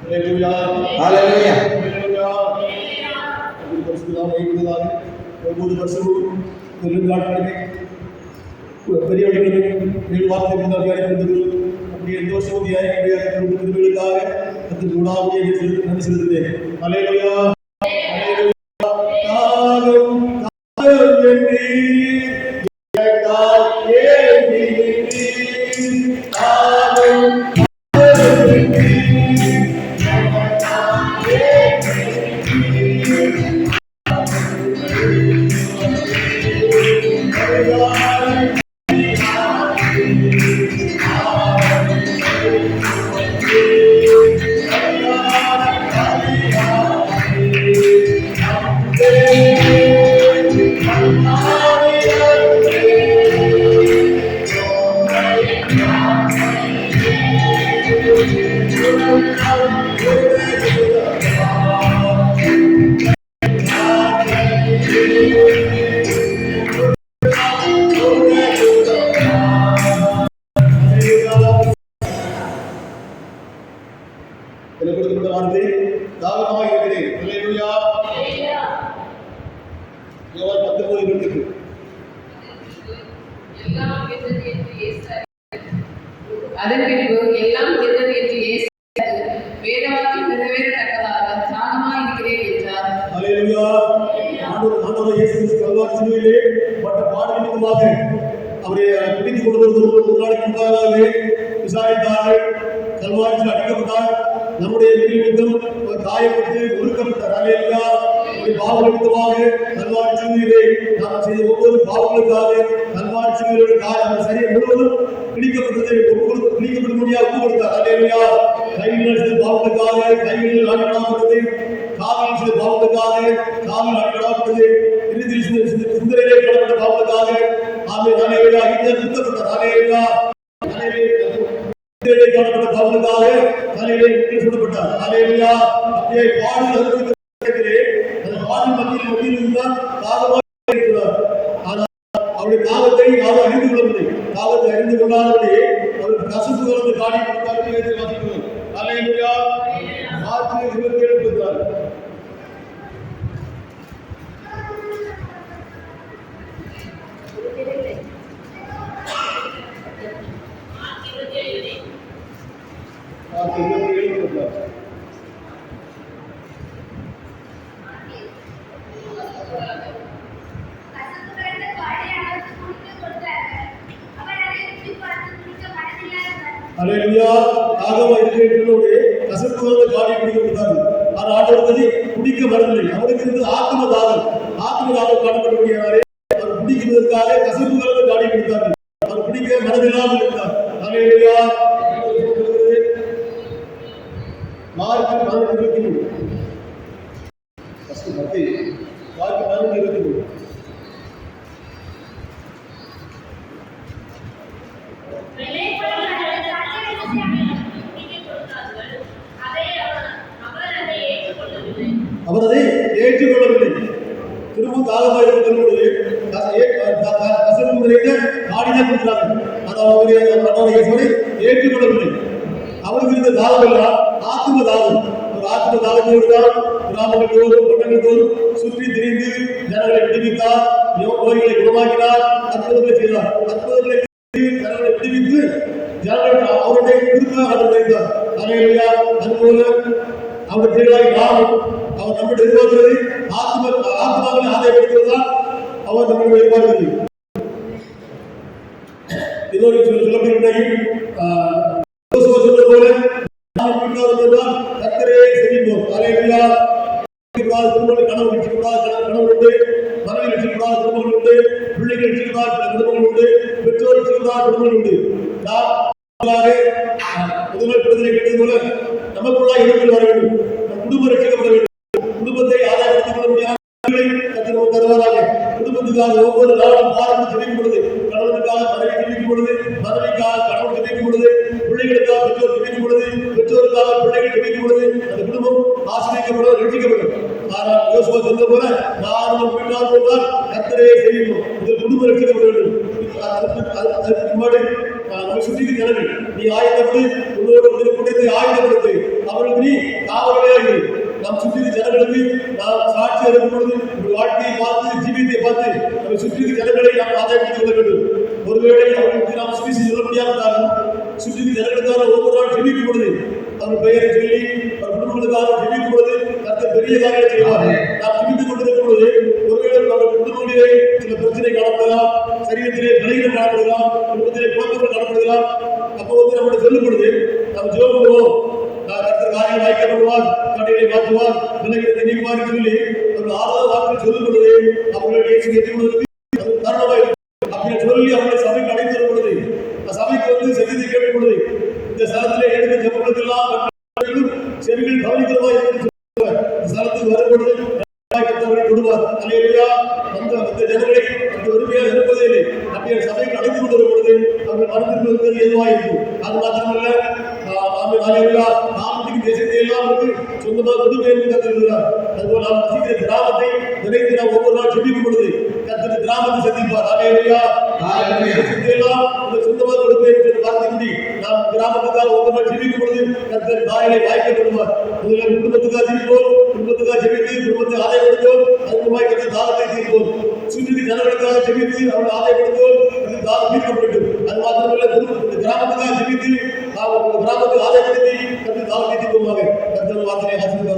Hallelujah ಮೂರು ವರ್ಷವು ತೆಲುಗಾಡಿಗೆ ಪರಿಯೋಡಿಗಳಿಗೆ ಏಳು ವಾರ್ತೆಗಳಿಂದ ಅಧಿಕಾರಿಗಳು ನಮಗೆ ಎಂಟು ವರ್ಷ ಓದಿಯಾಗಿ ಬೆಳಗಾವೆ ಮತ್ತು ಗುಣಾವಳಿಯಲ್ಲಿ ನಡೆಸಿರುತ್ತದೆ ಮಲೆಗಳ கொடுக்கப்பட்ட வார்த்தை தாகமாக இருக்கிறேன். அல்லேலூயா. யோவான் பத்தொன்பது இயேசு அதன் பின்பு எல்லாம் கெட்டது என்று இயேசு வேதவாக்கியம் நிறைவேறத்தக்கதாக தாகமாய் இருக்கிறேன் என்றார். அல்லேலூயா. ஆண்டவர் ஆண்டவர் இயேசு கல்வாரி சிலுவையிலே பட்ட பாடு நிமித்தமாக அவரை பிடித்துக் வருவது ஒரு நாளைக்கு முன்பாகவே விசாரித்தார்கள் கல்வாரியில் அடிக்கப்பட்டார். நம்முடைய நிமித்தம் அவர் காயப்பட்டு ஒடுக்கப்பட்டார் அல்லேலூயா நம்முடைய பாவ நிமித்தமாக நாம் செய்த ஒவ்வொரு பாவங்களுக்காக கல்வாரி சிலுவையோட காய அந்த முழுவதும் பிடிக்கப்பட்டது ஒப்பு பிடிக்கப்படும்படியாக ஒப்பு கொடுத்தார். அல்லேலூயா கையில் செய்த பாவங்களுக்காக கைகளில் ஆடிப்படாமட்டது காவல் செய்த காவல் சிந்தனையிலே கடப்பட்ட ஆமே இந்த சுத்தப்பட்ட காணப்பட்ட பாவத்துக்காக தலையிலே முற்றி சுடப்பட்டார் நானேயா அப்படியே அந்த மத்தியில் மத்தியில் இருந்தால் இருக்கிறார். ஆனால் அவருடைய தாகத்தை யாரும் அறிந்து கொள்ளவில்லை. அறிந்து கொள்ளாதபடி அவருக்கு கசப்பு கலந்து காடி கொடுத்தார்கள் வாசிக்கிறோம் நானேயா மார்க் இருபத்தி ஏழு இருக்கிறார் மார்க் இருபத்தி ஏழு இருக்கிறார் கசப்பு கலந்த பாலை அவருக்கு குடிக்க கொடுத்தார்கள் அவர் அதை ருசி பார்த்து குடிக்க மனதில்லாதவர் அலையா ஆகவ இருக்கிறவர்களோடு கசப்பு கலந்த காடி குடிக்கப்பட்டார்கள் ஆனால் ஆண்டவர்களை குடிக்க வரவில்லை அவருக்கு இருந்து ஆத்ம தாகம் ஆத்ம தாகம் காணப்படுகிறாரே அவர் குடிக்கிறதற்காக கசப்பு கலந்த காடி கொடுத்தார்கள் அவர் குடிக்க மனதில்லாமல் இருந்தார். அலையா மார்க் பதினெட்டு இருபத்தி மூணு ஃபர்ஸ்ட் மத்தி மார்க் பதினெட்டு இருபத்தி மூணு வெள்ளைப்பழங்கள் சாட்சியை விஷயங்களை குடிக்க கொடுத்தார்கள் அதை அவர் அவர் அதை ஏற்றுக்கொள்ளவில்லை அவர் அதை ஏற்றுக்கொள்ளவில்லை திரும்ப தாகமாக இருக்கும் பொழுது கச- ஏ- அவருடைய அவருடைய ஏற்றுக்கொள்ளவில்லை. அவருக்கு இருந்த தாகம் எல்லாம் தாகம். ஒரு ஆத்ம தாகத்தோடு தான் கிராமங்கள் தோறும் பட்டங்கள் தோறும் சுற்றி திரிந்து ஜனங்களை விடுவித்தார் நோய்களை குணமாக்கினார். அற்புதங்களை செய்தார். அற்புதங்களை ஜனங்களை விடுவித்து ஜனங்கள் அவருடைய திரும்ப அவர் செய்தார். அலையா அதுபோல அவர் தேடாய் நாம் அவர் நம்முடைய ஆத்ம ஆத்மாவை ஆதாயப்படுத்துவதுதான் அவர் நம்முடைய எதிர்பார்க்கிறது இன்னொரு சொல்ல சொல்லப்படுகின்ற போல நாம் பின்னால் வந்தால் கத்தரே குடும்பங்கள் கனவு வச்சுக்கூடாது கனவு உண்டு மனைவி குடும்பங்கள் உண்டு. பிள்ளைகள் குடும்பங்கள் உண்டு பெற்றோர் குடும்பங்கள் உண்டு முதல்வர் கேட்டது போல நமக்குள்ளாக இடங்கள் வர வேண்டும். நம் ரட்சிக்கப்பட வேண்டும். பெற்றோருக்காக பிள்ளைகள் பொழுது அந்த குடும்பம் ஆசிரியப்படும் ரட்சிக்கப்படும் ஆனால் யோசுவா சொன்னது போல நான் பின்னால் போனால் கத்தரையே செய்யணும் இந்த குடும்பம் ரட்சிக்கப்பட வேண்டும் அதுக்கு முன்னாடி நம்ம சுற்றி ஜனங்கள் நீ ஆயுதப்படு உன்னோட உடைய குட்டத்தை ஆயுதப்படுத்து அவர்களுக்கு நீ நாம் ஜனங்களுக்கு நாம் பொழுது வாழ்க்கையை பார்த்து ஜீவியத்தை பார்த்து நம்ம ஜனங்களை நாம் ஆதாயப்படுத்திக் கொள்ள வேண்டும். ஒருவேளை அவர்களுக்கு நாம் சொல்ல முடியாவிட்டாலும் ஒவ்வொரு நாள் ஜெபிக்கும் பொழுது அவர் பெயரை சொல்லி அவர் குடும்பங்களுக்காக ஜெபிக்கும் பொழுது கர்த்தர் பெரிய காரியங்களை செய்வார். நாம் ஜெபித்துக் கொண்டிருக்கும் பொழுது ஒருவேளை அவர் குடும்பங்களிலே சில பிரச்சனை காணப்படலாம் சரீரத்திலே பலகீனம் காணப்படலாம் குடும்பத்திலே காணப்படலாம். அப்போ வந்து நம்மளுடைய சொல்லும் பொழுது நம்ம ஜெபம் பண்ணுவோம் நான் கர்த்தர் காரியம் வாய்க்கப்படுவார் கடையை மாற்றுவார் விலகிறதை நீக்குவார் சொல்லி ஒரு ஆறாவது வாக்கு சொல்லும் பொழுது அவர்களுடைய இயேசு ஏற்றுக்கொள்வதற்கு அது காரணமாக இருக்கும். அப்படின்னு சொல்லி அவர்களை சபைக்கு அழைத்து வரும் பொழுது அந்த சபைக்கு வந்து செய்தி கேட்கும் பொழுது இந்த ஸ்தலத்திலே எடுத்த ஜபங்களுக்கெல்லாம் செவிகள் கவனிக்கிறதா என்று சொல்லுவார் இந்த ஸ்தலத்துக்கு வரும் பொழுது கொடுவார் அல்லேலூயா அந்த அந்த ஜனங்களை அந்த உரிமையாக இருப்பதே இல்லை அப்படியே சபைக்கு அழைத்து கொண்டு வரும் பொழுது அவர்கள் மனதிற்கு இருப்பது எதுவாக இருக்கும் அது மாத்திரமல்ல ஆமென் அல்லேலூயா நாமத்துக்கு தேசத்தை எல்லாம் அவருக்கு சொந்தமாக கொடுப்பேன் என்று கத்திருக்கிறார் அதுபோல் நாம் வசிக்கிற கிராமத்தை நினைத்து நாம் ஒவ்வொரு நாள் ஜெபிக்கும் பொழுது கத்திர கிராமத்தை சந்திப்பார். அல்லேலூயா தேசத்தை எல்லாம் உங்களுக்கு சொந்தமாக கொடுப்பேன் என்று வார்த்தைப்படி நாம் கிராமத்துக்காக ஒவ்வொரு நாள் ஜெபிக்கும் பொழுது கத்தர் தாயிலை வாய்க்கப்படுவார் முதலில் குடும்பத்துக்காக ஜெபிப்போம் குடும்பத்துக்காக ஜெபித்து குடும்பத்தை ஆதாயப்படுத்துவோம் அதுக்கு வாய் கத்தர் தாகத்தை தீர்ப்போம் சுற்றி ஜனங்களுக்காக ஜெபித்து அவர்கள் ஆதாயப்படுத்துவோம் அது தாகம் தீர்க்கப்படும் அது மாத்திரமல்ல குடும்ப- இந்த கிராமத்துக்காக ஜெபித்து நாம் கிராமத்தை ஆதாயப்படுத்தி கத்தர் தாகத்தை தீர்ப்போமாக கத்தர் வார்த்தையை ஆசீர்வாதம்